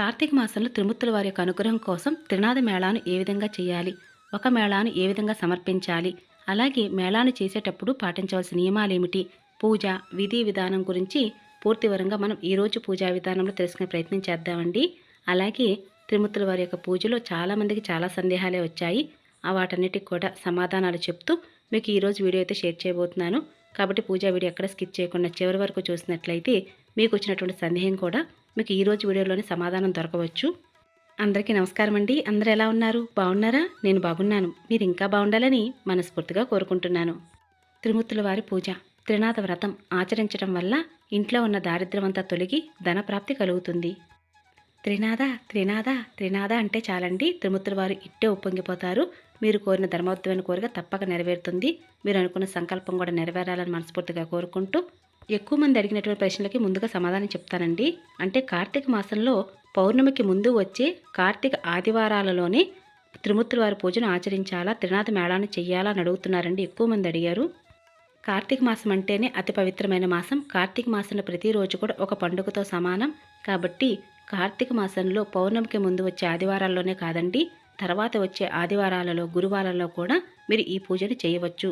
కార్తీక మాసంలో త్రిమూర్తుల వారి యొక్క అనుగ్రహం కోసం త్రినాద మేళాను ఏ విధంగా చేయాలి? ఒక మేళాను ఏ విధంగా సమర్పించాలి? అలాగే మేళాను చేసేటప్పుడు పాటించవలసిన నియమాలేమిటి? పూజ విధి విధానం గురించి పూర్తి వివరంగా మనం ఈరోజు పూజా విధానంలో తెలుసుకునే ప్రయత్నం చేద్దామండి. అలాగే త్రిమూర్తుల వారి యొక్క పూజలో చాలామందికి చాలా సందేహాలే వచ్చాయి. ఆ వాటన్నిటికి కూడా సమాధానాలు చెప్తూ మీకు ఈరోజు వీడియో అయితే షేర్ చేయబోతున్నాను. కాబట్టి పూజా వీడియో ఎక్కడ స్కిప్ చేయకుండా చివరి వరకు చూసినట్లయితే మీకు వచ్చినటువంటి సందేహం కూడా మీకు ఈరోజు వీడియోలోనే సమాధానం దొరకవచ్చు. అందరికీ నమస్కారం అండి. అందరు ఎలా ఉన్నారు? బాగున్నారా? నేను బాగున్నాను. మీరు ఇంకా బాగుండాలని మనస్ఫూర్తిగా కోరుకుంటున్నాను. త్రిమూర్తుల వారి పూజ. త్రినాథ వ్రతం ఆచరించడం వల్ల ఇంట్లో ఉన్న దారిద్ర్యమంతా తొలగి ధనప్రాప్తి కలుగుతుంది. త్రినాథ త్రినాథ త్రినాథ అంటే చాలండి. త్రిమూర్తుల వారు ఇట్టే ఉప్పొంగిపోతారు. మీరు కోరిన ధర్మోత్తమైన కోరిక తప్పక నెరవేరుతుంది. మీరు అనుకున్న సంకల్పం కూడా నెరవేరాలని మనస్ఫూర్తిగా కోరుకుంటూ ఎక్కువ మంది అడిగినటువంటి ప్రశ్నలకి ముందుగా సమాధానం చెప్తానండి. అంటే కార్తీక మాసంలో పౌర్ణమికి ముందు వచ్చే కార్తీక ఆదివారాలలోనే త్రిమూర్తుల వారి పూజను ఆచరించాలా త్రినాథ మేళాన్ని చేయాలా అని అడుగుతున్నారండి. ఎక్కువ మంది అడిగారు. కార్తీక మాసం అంటేనే అతి పవిత్రమైన మాసం. కార్తీక మాసంలో ప్రతిరోజు కూడా ఒక పండుగతో సమానం. కాబట్టి కార్తీక మాసంలో పౌర్ణమికి ముందు వచ్చే ఆదివారాల్లోనే కాదండి తర్వాత వచ్చే ఆదివారాలలో గురువారాల్లో కూడా మీరు ఈ పూజను చేయవచ్చు.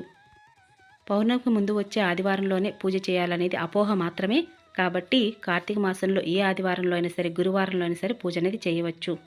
పౌర్ణమికి ముందు వచ్చే ఆదివారంలోనే పూజ చేయాలనేది అపోహ మాత్రమే. కాబట్టి కార్తీక మాసంలో ఏ ఆదివారంలో అయినా సరే గురువారంలో అయినా సరే పూజ అనేది చేయవచ్చు.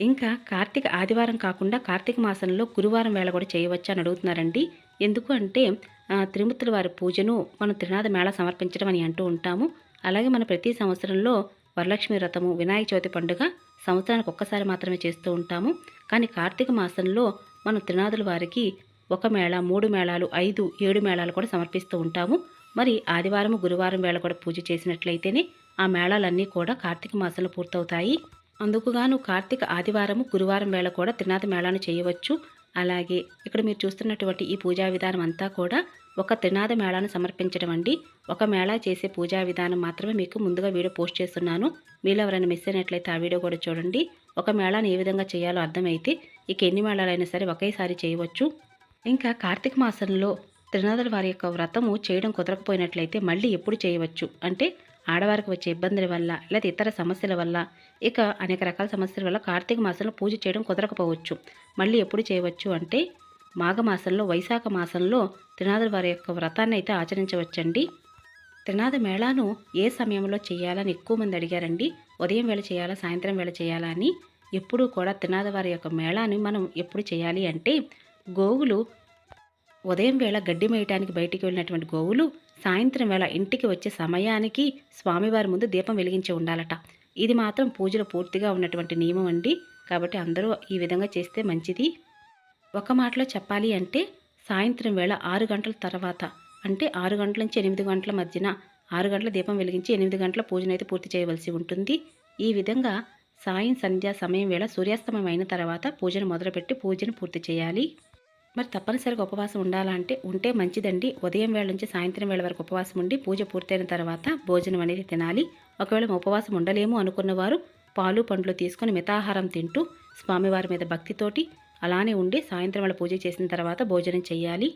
ఇంకా కార్తీక ఆదివారం కాకుండా కార్తీక మాసంలో గురువారం వేళ కూడా చేయవచ్చు అని అడుగుతున్నారండి. ఎందుకు అంటే ఆ, త్రిమూర్తుల వారి పూజను మనం త్రినాథ మేళ సమర్పించడం అని అంటూ ఉంటాము. అలాగే మన ప్రతి సంవత్సరంలో వరలక్ష్మి వ్రతము వినాయక చవితి పండుగ సంవత్సరానికి ఒక్కసారి మాత్రమే చేస్తూ ఉంటాము. కానీ కార్తీక మాసంలో మనం త్రినాథుల వారికి ఒక మేళ మూడు మేళాలు ఐదు ఏడు మేళాలు కూడా సమర్పిస్తూ ఉంటాము. మరి ఆదివారం గురువారం వేళ కూడా పూజ చేసినట్లయితేనే ఆ మేళాలన్నీ కూడా కార్తీక మాసంలో పూర్తవుతాయి. అందుకుగాను కార్తీక ఆదివారము గురువారం వేళ కూడా త్రినాథ మేళాను చేయవచ్చు. అలాగే ఇక్కడ మీరు చూస్తున్నటువంటి ఈ పూజా విధానం అంతా కూడా ఒక త్రినాథ మేళాను సమర్పించడం అండి. ఒక మేళా చేసే పూజా విధానం మాత్రమే మీకు ముందుగా వీడియో పోస్ట్ చేస్తున్నాను. మీలో ఎవరైనా మిస్ అయినట్లయితే ఆ వీడియో కూడా చూడండి. ఒక మేళాను ఏ విధంగా చేయాలో అర్థమైతే ఇక ఎన్ని మేళాలైనా సరే ఒకేసారి చేయవచ్చు. ఇంకా కార్తీక మాసంలో త్రినాథుల వారి యొక్క వ్రతము చేయడం కుదరకపోయినట్లయితే మళ్ళీ ఎప్పుడు చేయవచ్చు. అంటే ఆడవారికి వచ్చే ఇబ్బందుల వల్ల లేదా ఇతర సమస్యల వల్ల ఇక అనేక రకాల సమస్యల వల్ల కార్తీక మాసంలో పూజ చేయడం కుదరకపోవచ్చు. మళ్ళీ ఎప్పుడు చేయవచ్చు అంటే మాఘమాసంలో వైశాఖ మాసంలో త్రినాథుల వారి యొక్క వ్రతాన్ని అయితే ఆచరించవచ్చండి. త్రినాథ మేళాను ఏ సమయంలో చేయాలని ఎక్కువ మంది అడిగారండి? ఉదయం వేళ చేయాలా సాయంత్రం వేళ చేయాలా అని? ఎప్పుడూ కూడా త్రినాథ వారి యొక్క మేళాని మనం ఎప్పుడు చేయాలి అంటే గోవులు ఉదయం వేళ గడ్డి మేయటానికి బయటికి వెళ్ళినటువంటి గోవులు సాయంత్రం వేళ ఇంటికి వచ్చే సమయానికి స్వామివారి ముందు దీపం వెలిగించి ఉండాలట. ఇది మాత్రం పూజలో పూర్తిగా ఉన్నటువంటి నియమం అండి. కాబట్టి అందరూ ఈ విధంగా చేస్తే మంచిది. ఒక మాటలో చెప్పాలి అంటే సాయంత్రం వేళ ఆరు గంటల తర్వాత అంటే ఆరు గంటల నుంచి ఎనిమిది గంటల మధ్యన ఆరు గంటల దీపం వెలిగించి ఎనిమిది గంటల పూజనైతే పూర్తి చేయవలసి ఉంటుంది. ఈ విధంగా సాయం సంధ్యా సమయం వేళ సూర్యాస్తమయం అయిన తర్వాత పూజను మొదలుపెట్టి పూజను పూర్తి చేయాలి. మరి తప్పనిసరిగా ఉపవాసం ఉండాలంటే ఉంటే మంచిదండి. ఉదయం వేళ నుంచి సాయంత్రం వేళ వరకు ఉపవాసం ఉండి పూజ పూర్తయిన తర్వాత భోజనం అనేది తినాలి. ఒకవేళ ఉపవాసం ఉండలేము అనుకున్నవారు పాలు పండ్లు తీసుకొని మితాహారం తింటూ స్వామివారి మీద భక్తితోటి అలానే ఉండి సాయంత్రం వేళ పూజ చేసిన తర్వాత భోజనం చేయాలి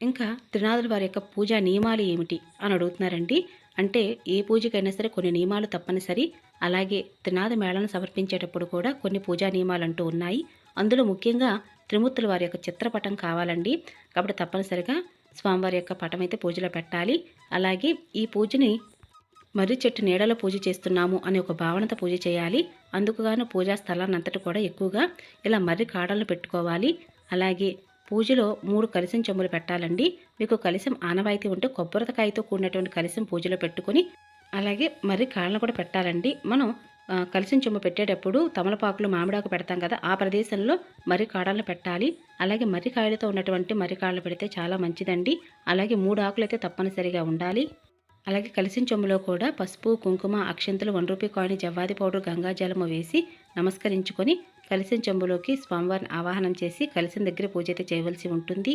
ఇంకా త్రినాథుల వారి యొక్క పూజా నియమాలు ఏమిటి అని అడుగుతున్నారండి. అంటే ఏ పూజకైనా సరే కొన్ని నియమాలు తప్పనిసరి. అలాగే త్రినాథ మేళను సమర్పించేటప్పుడు కూడా కొన్ని పూజా నియమాలు అంటూ ఉన్నాయి. అందులో ముఖ్యంగా త్రిమూర్తుల వారి యొక్క చిత్రపటం కావాలండి. కాబట్టి తప్పనిసరిగా స్వామివారి యొక్క పటం అయితే పూజలో పెట్టాలి. అలాగే ఈ పూజని మర్రి చెట్టు నీడలో పూజ చేస్తున్నాము అనే ఒక భావనతో పూజ చేయాలి. అందుకుగాను పూజా స్థలాన్ని అంతటి కూడా ఎక్కువగా ఇలా మర్రి కాడలను పెట్టుకోవాలి. అలాగే పూజలో మూడు కలిసం చెంబులు పెట్టాలండి. మీకు కలిసం ఆనవాయితీ ఉంటే కొబ్బరికాయతో కూడినటువంటి కలిసం పూజలో పెట్టుకొని అలాగే మర్రి కాళ్ళను కూడా పెట్టాలండి. మనం కలిసిన చెంబు పెట్టేటప్పుడు తమలపాకులు మామిడాకు పెడతాం కదా ఆ ప్రదేశంలో మర్రి కాడలను పెట్టాలి. అలాగే మర్రి కాయలతో ఉన్నటువంటి మర్రి కాడలు పెడితే చాలా మంచిదండి. అలాగే మూడు ఆకులు అయితే తప్పనిసరిగా ఉండాలి. అలాగే కలిసిన చెంబులో కూడా పసుపు కుంకుమ అక్షంతులు వన్ రూపీ కాయిన్ జవ్వాది పౌడర్ గంగాజలము వేసి నమస్కరించుకొని కలిసిన చెంబులోకి స్వామివారిని ఆవాహనం చేసి కలిసిన దగ్గర పూజ అయితే చేయవలసి ఉంటుంది.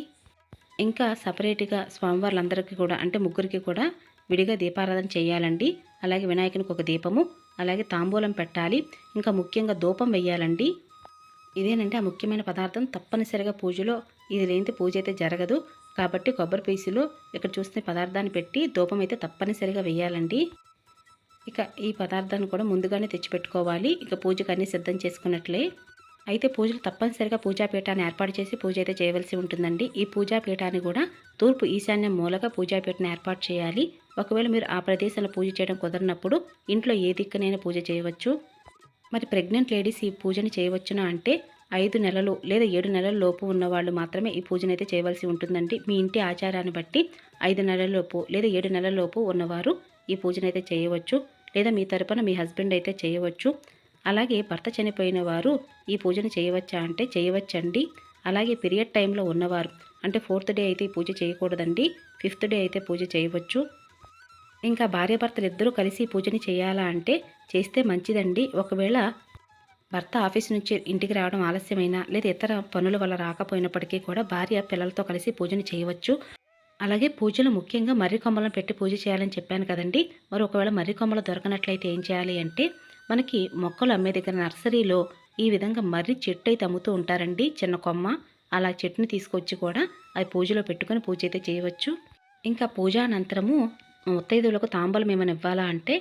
ఇంకా సపరేట్గా స్వామివార్లందరికీ కూడా అంటే ముగ్గురికి కూడా విడిగా దీపారాధన చేయాలండి. అలాగే వినాయకునికి ఒక దీపము అలాగే తాంబూలం పెట్టాలి. ఇంకా ముఖ్యంగా ధూపం వెయ్యాలండి. ఇదేనంటే ఆ ముఖ్యమైన పదార్థం. తప్పనిసరిగా పూజలో ఇది లేనిది పూజ అయితే జరగదు. కాబట్టి కొబ్బరి పీసులో ఇక్కడ చూస్తున్న పదార్థాన్ని పెట్టి ధూపం అయితే తప్పనిసరిగా వేయాలండి ఇక ఈ పదార్థాన్ని కూడా ముందుగానే తెచ్చిపెట్టుకోవాలి. ఇక పూజకు అన్నీ సిద్ధం చేసుకున్నట్లే. అయితే పూజలు తప్పనిసరిగా పూజాపీఠాన్ని ఏర్పాటు చేసి పూజ అయితే చేయవలసి ఉంటుందండి. ఈ పూజాపీఠాన్ని కూడా తూర్పు ఈశాన్యం మూలగా పూజాపీఠను ఏర్పాటు చేయాలి. ఒకవేళ మీరు ఆ ప్రదేశంలో పూజ చేయడం కుదరినప్పుడు ఇంట్లో ఏ దిక్కునైనా పూజ చేయవచ్చు. మరి ప్రెగ్నెంట్ లేడీస్ ఈ పూజని చేయవచ్చునా అంటే ఐదు నెలలు లేదా ఏడు నెలల లోపు ఉన్న వాళ్ళు మాత్రమే ఈ పూజను అయితే చేయవలసి ఉంటుందండి. మీ ఇంటి ఆచారాన్ని బట్టి ఐదు నెలల లోపు లేదా ఏడు నెలల లోపు ఉన్నవారు ఈ పూజను అయితే చేయవచ్చు. లేదా మీ తరపున మీ హస్బెండ్ అయితే చేయవచ్చు. అలాగే భర్త చనిపోయిన వారు ఈ పూజను చేయవచ్చా అంటే చేయవచ్చండి. అలాగే పీరియడ్ టైంలో ఉన్నవారు అంటే ఫోర్త్ డే అయితే ఈ పూజ చేయకూడదండి. ఫిఫ్త్ డే అయితే పూజ చేయవచ్చు. ఇంకా భార్యాభర్తలు ఇద్దరూ కలిసి పూజని చేయాలా అంటే చేస్తే మంచిదండి. ఒకవేళ భర్త ఆఫీస్ నుంచి ఇంటికి రావడం ఆలస్యమైనా లేదా ఇతర పనుల వల్ల రాకపోయినప్పటికీ కూడా భార్య పిల్లలతో కలిసి పూజను చేయవచ్చు. అలాగే పూజలు ముఖ్యంగా మర్రి కొమ్మలను పెట్టి పూజ చేయాలని చెప్పాను కదండి. మరి ఒకవేళ మర్రి కొమ్మలు దొరకనట్లయితే ఏం చేయాలి అంటే మనకి మొక్కలు అమ్మే దగ్గర నర్సరీలో ఈ విధంగా మర్రి చెట్టు అయితే అమ్ముతూ ఉంటారండి చిన్న కొమ్మ. అలా చెట్టుని తీసుకొచ్చి కూడా అది పూజలో పెట్టుకొని పూజ అయితే చేయవచ్చు. ఇంకా పూజ అనంతరము ముత్తైదువులకు తాంబూలం ఏమైనా ఇవ్వాలా అంటే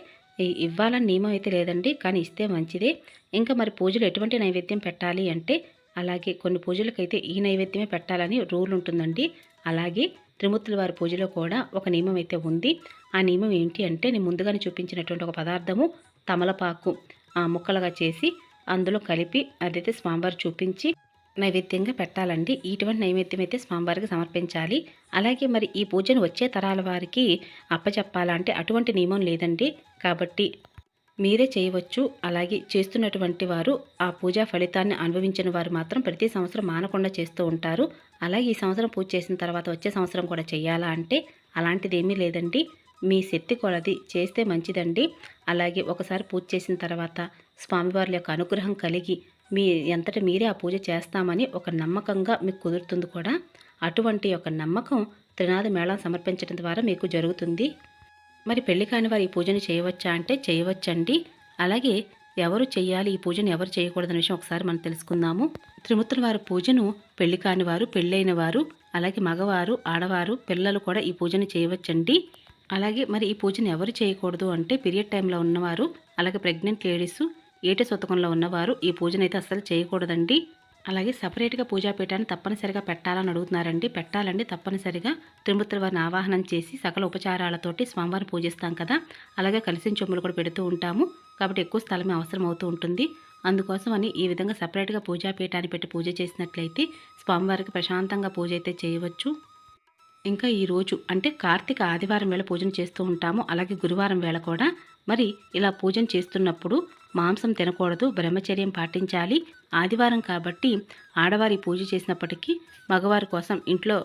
ఇవ్వాలని నియమం అయితే లేదండి కానీ ఇస్తే మంచిదే. ఇంకా మరి పూజలు ఎటువంటి నైవేద్యం పెట్టాలి అంటే అలాగే కొన్ని పూజలకైతే ఈ నైవేద్యమే పెట్టాలని రూల్ ఉంటుందండి. అలాగే త్రిమూర్తుల వారి పూజలో కూడా ఒక నియమం అయితే ఉంది. ఆ నియమం ఏంటి అంటే నేను ముందుగానే చూపించినటువంటి ఒక పదార్థము తమలపాకు ఆ ముక్కలుగా చేసి అందులో కలిపి అదైతే స్వామివారు చూపించి నైవేద్యంగా పెట్టాలండి. ఇటువంటి నైవేద్యం అయితే స్వామివారికి సమర్పించాలి. అలాగే మరి ఈ పూజను వచ్చే తరాల వారికి అప్పచెప్పాలంటే అటువంటి నియమం లేదండి. కాబట్టి మీరే చేయవచ్చు. అలాగే చేస్తున్నటువంటి వారు ఆ పూజా ఫలితాన్ని అనుభవించిన వారు మాత్రం ప్రతి సంవత్సరం మానకుండా చేస్తూ ఉంటారు. అలాగే ఈ సంవత్సరం పూజ చేసిన తర్వాత వచ్చే సంవత్సరం కూడా చేయాలా అంటే అలాంటిది ఏమీ లేదండి. మీ శక్తి కొలది చేస్తే మంచిదండి. అలాగే ఒకసారి పూజ చేసిన తర్వాత స్వామివారి యొక్క అనుగ్రహం కలిగి మీ ఎంతట మీరే ఆ పూజ చేస్తామని ఒక నమ్మకంగా మీకు కుదురుతుంది కూడా. అటువంటి యొక్క నమ్మకం త్రినాథ మేళం సమర్పించడం ద్వారా మీకు జరుగుతుంది. మరి పెళ్ళి కాని వారు ఈ పూజను చేయవచ్చా అంటే చేయవచ్చండి. అలాగే ఎవరు చేయాలి ఈ పూజను ఎవరు చేయకూడదనే విషయం ఒకసారి మనం తెలుసుకుందాము. త్రిమూర్తుల వారి పూజను పెళ్ళి కాని వారు పెళ్ళైన వారు అలాగే మగవారు ఆడవారు పిల్లలు కూడా ఈ పూజను చేయవచ్చండి. అలాగే మరి ఈ పూజను ఎవరు చేయకూడదు అంటే పీరియడ్ టైంలో ఉన్నవారు అలాగే ప్రెగ్నెంట్ లేడీస్ ఏటి శతకంలో ఉన్నవారు ఈ పూజను అయితే అస్సలు చేయకూడదండి. అలాగే సపరేట్గా పూజాపీఠాన్ని తప్పనిసరిగా పెట్టాలని అడుగుతున్నారండి. పెట్టాలండి తప్పనిసరిగా. తిరుమూర్తుల వారిని ఆవాహనం చేసి సకల ఉపచారాలతోటి స్వామివారిని పూజిస్తాం కదా. అలాగే కలిసిన చెమ్ములు కూడా పెడుతూ ఉంటాము. కాబట్టి ఎక్కువ స్థలమే అవసరం అవుతూ ఉంటుంది. అందుకోసం అని ఈ విధంగా సపరేట్గా పూజాపీఠాన్ని పెట్టి పూజ చేసినట్లయితే స్వామివారికి ప్రశాంతంగా పూజ అయితే చేయవచ్చు. ఇంకా ఈరోజు అంటే కార్తీక ఆదివారం వేళ పూజను చేస్తూ ఉంటాము. అలాగే గురువారం వేళ కూడా. మరి ఇలా పూజను చేస్తున్నప్పుడు మాంసం తినకూడదు బ్రహ్మచర్యం పాటించాలి. ఆదివారం కాబట్టి ఆడవారి పూజ చేసినప్పటికీ మగవారి కోసం ఇంట్లో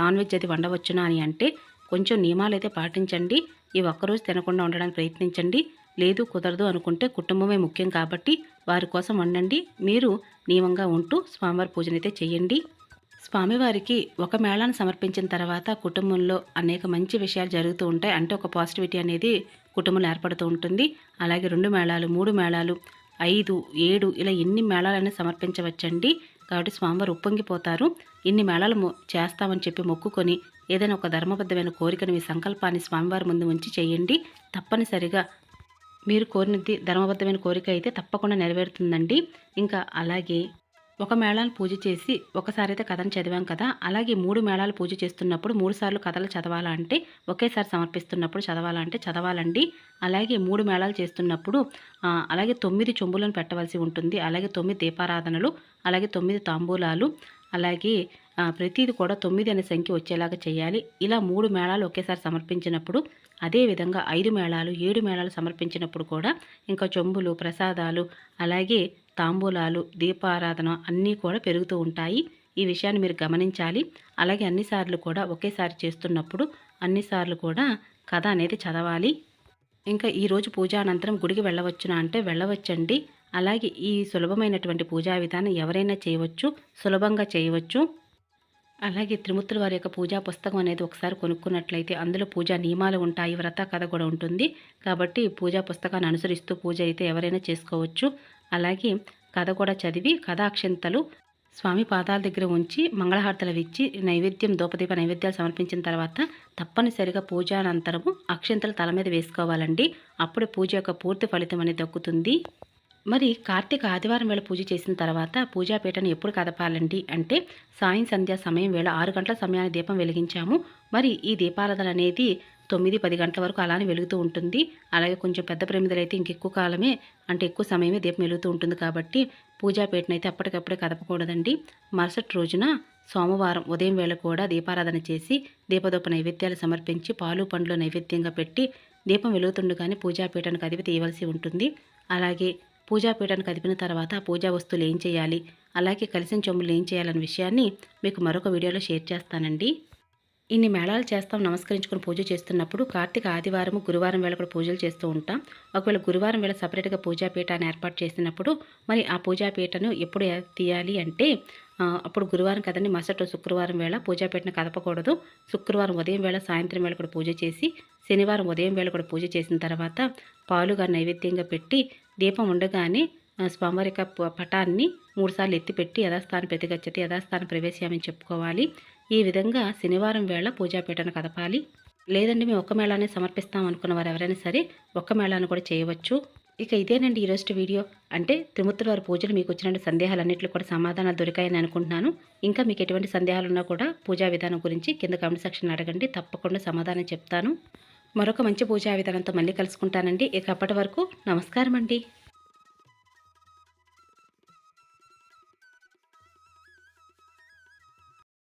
నాన్ వెజ్ అది వండవచ్చునా అని అంటే కొంచెం నియమాలు అయితే పాటించండి. ఈ ఒక్కరోజు తినకుండా ఉండడానికి ప్రయత్నించండి. లేదు కుదరదు అనుకుంటే కుటుంబమే ముఖ్యం కాబట్టి వారి కోసం వండండి. మీరు నియమంగా ఉంటూ స్వామివారి పూజనైతే చేయండి. స్వామివారికి ఒక మేళాను సమర్పించిన తర్వాత కుటుంబంలో అనేక మంచి విషయాలు జరుగుతూ ఉంటాయి. అంటే ఒక పాజిటివిటీ అనేది కుటుంబంలో ఏర్పడుతూ ఉంటుంది. అలాగే రెండు మేళాలు మూడు మేళాలు ఐదు ఏడు ఇలా ఎన్ని మేళాలైనా సమర్పించవచ్చండి. కాబట్టి స్వామివారు ఉప్పొంగిపోతారు. ఇన్ని మేళాలు చేస్తామని చెప్పి మొక్కుకొని ఏదైనా ఒక ధర్మబద్ధమైన కోరికను మీ సంకల్పాన్ని స్వామివారి ముందు ఉంచి చేయండి. తప్పనిసరిగా మీరు కోరినది ధర్మబద్ధమైన కోరిక అయితే తప్పకుండా నెరవేరుతుందండి. ఇంకా అలాగే ఒక మేళాలు పూజ చేసి ఒకసారి అయితే కథను చదివాం కదా అలాగే మూడు మేళాలు పూజ చేస్తున్నప్పుడు మూడు సార్లు కథలు చదవాలా అంటే ఒకేసారి సమర్పిస్తున్నప్పుడు చదవాలా అంటే చదవాలండి. అలాగే మూడు మేళాలు చేస్తున్నప్పుడు అలాగే తొమ్మిది చెంబులను పెట్టవలసి ఉంటుంది. అలాగే తొమ్మిది దీపారాధనలు అలాగే తొమ్మిది తాంబూలాలు అలాగే ప్రతిది కూడా తొమ్మిది అనే సంఖ్య వచ్చేలాగా చేయాలి. ఇలా మూడు మేళాలు ఒకేసారి సమర్పించినప్పుడు అదేవిధంగా ఐదు మేళాలు ఏడు మేళాలు సమర్పించినప్పుడు కూడా ఇంకా చెంబులు ప్రసాదాలు అలాగే తాంబూలాలు దీపారాధన అన్నీ కూడా పెరుగుతూ ఉంటాయి. ఈ విషయాన్ని మీరు గమనించాలి. అలాగే అన్నిసార్లు కూడా ఒకేసారి చేస్తున్నప్పుడు అన్నిసార్లు కూడా కథ అనేది చదవాలి. ఇంకా ఈరోజు పూజ అనంతరం గుడికి వెళ్ళవచ్చునా అంటే వెళ్ళవచ్చండి. అలాగే ఈ సులభమైనటువంటి పూజా విధానం ఎవరైనా చేయవచ్చు సులభంగా చేయవచ్చు. అలాగే త్రిమూర్తుల వారి యొక్క పూజా పుస్తకం అనేది ఒకసారి కొనుక్కున్నట్లయితే అందులో పూజా నియమాలు ఉంటాయి వ్రత కథ కూడా ఉంటుంది. కాబట్టి పూజా పుస్తకాన్ని అనుసరిస్తూ పూజ అయితే ఎవరైనా చేసుకోవచ్చు. అలాగే కథ కూడా చదివి కథాక్షంతలు స్వామి పాదాల దగ్గర ఉంచి మంగళహారతలు ఇచ్చి నైవేద్యం దూపదీప నైవేద్యాలు సమర్పించిన తర్వాత తప్పనిసరిగా పూజ అనంతరము అక్షంతలు తల మీద వేసుకోవాలండి. అప్పుడు పూజ యొక్క పూర్తి ఫలితం అనేది దక్కుతుంది. మరి కార్తీక ఆదివారం వేళ పూజ చేసిన తర్వాత పూజాపీఠను ఎప్పుడు కదపాలండి? అంటే సాయం సంధ్య సమయం వేళ ఆరు గంటల సమయాన్ని దీపం వెలిగించాము. మరి ఈ దీపారాధన అనేది తొమ్మిది పది గంటల వరకు అలానే వెలుగుతూ ఉంటుంది. అలాగే కొంచెం పెద్ద ప్రమిదలు అయితే ఇంకెక్కువ కాలమే అంటే ఎక్కువ సమయమే దీపం వెలుగుతూ ఉంటుంది కాబట్టి పూజాపేటను అయితే అప్పటికప్పుడే కదపకూడదండి. మరుసటి రోజున సోమవారం ఉదయం వేళ కూడా దీపారాధన చేసి దీపదూప నైవేద్యాలు సమర్పించి పాలు పండ్లు నైవేద్యంగా పెట్టి దీపం వెలుగుతుండగానే పూజాపీఠను కదిపి తీయవలసి ఉంటుంది. అలాగే పూజాపీఠను కదిపిన తర్వాత ఆ పూజా వస్తువులు ఏం చేయాలి? అలాగే కలిసిన చెమ్ములు ఏం చేయాలనే విషయాన్ని మీకు మరొక వీడియోలో షేర్ చేస్తానండి. ఇన్ని మేళాలు చేస్తాం నమస్కరించుకుని పూజ చేస్తున్నప్పుడు కార్తీక ఆదివారం గురువారం వేళ కూడా పూజలు చేస్తూ ఉంటాం. ఒకవేళ గురువారం వేళ సపరేట్గా పూజాపీఠాన్ని ఏర్పాటు చేసినప్పుడు మరి ఆ పూజాపీఠను ఎప్పుడు తీయాలి అంటే అప్పుడు గురువారం కదండి మసట శుక్రవారం వేళ పూజాపీఠను కదపకూడదు. శుక్రవారం ఉదయం వేళ సాయంత్రం వేళ కూడా పూజ చేసి శనివారం ఉదయం వేళ కూడా పూజ చేసిన తర్వాత పాలుగా నైవేద్యంగా పెట్టి దీపం ఉండగానే స్వామివారి యొక్క ప- పటాన్ని మూడుసార్లు ఎత్తిపెట్టి యథాస్థాన ప్రతిగచ్చతి యథాస్థానం ప్రవేశామని చెప్పుకోవాలి. ఈ విధంగా శనివారం వేళ పూజాపీఠను కదపాలి. లేదండి మేము ఒక్క మేళానే సమర్పిస్తాం అనుకున్న వారు ఎవరైనా సరే ఒక్క మేళాను కూడా చేయవచ్చు. ఇక ఇదేనండి ఈరోజు వీడియో. అంటే త్రిమూర్తుల వారి పూజలు మీకు వచ్చిన సందేహాలన్నింటిలో కూడా సమాధానాలు దొరికాయని అనుకుంటున్నాను. ఇంకా మీకు ఎటువంటి సందేహాలు ఉన్నా కూడా పూజా విధానం గురించి కింద కామెంట్ సెక్షన్ అడగండి. తప్పకుండా సమాధానం చెప్తాను. మరొక మంచి పూజా విధానంతో మళ్ళీ కలుసుకుంటానండి. ఇక అప్పటి వరకు నమస్కారం అండి